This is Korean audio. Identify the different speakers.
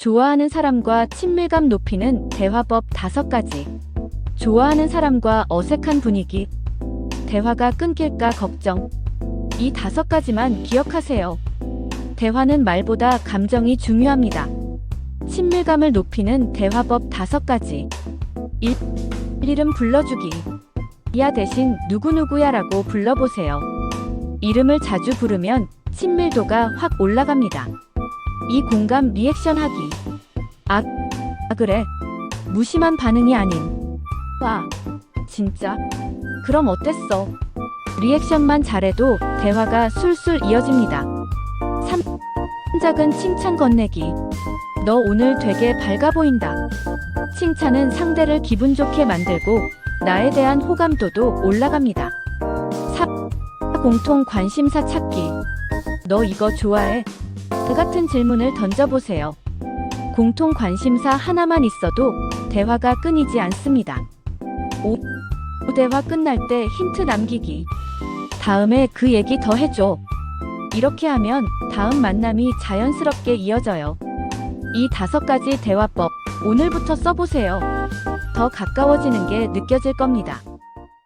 Speaker 1: 좋아하는 사람과 친밀감 높이는 대화법 다섯 가지. 좋아하는 사람과 어색한 분위기. 대화가 끊길까 걱정. 이 다섯 가지만 기억하세요. 대화는 말보다 감정이 중요합니다. 친밀감을 높이는 대화법 다섯 가지. 1. 이름 불러주기. 야 대신 누구누구야라고 불러보세요. 이름을 자주 부르면 친밀도가 확 올라갑니다. 이 공감 리액션 하기. 아, 아 그래. 무심한 반응이 아닌. 와, 진짜? 그럼 어땠어? 리액션만 잘해도 대화가 술술 이어집니다. 3. 작은 칭찬 건네기. 너 오늘 되게 밝아 보인다. 칭찬은 상대를 기분 좋게 만들고 나에 대한 호감도도 올라갑니다. 4. 공통 관심사 찾기. 너 이거 좋아해? 그 같은 질문을 던져보세요. 공통 관심사 하나만 있어도 대화가 끊이지 않습니다. 5. 대화 끝날 때 힌트 남기기. 다음에 그 얘기 더 해줘. 이렇게 하면 다음 만남이 자연스럽게 이어져요. 이 다섯 가지 대화법 오늘부터 써보세요. 더 가까워지는 게 느껴질 겁니다.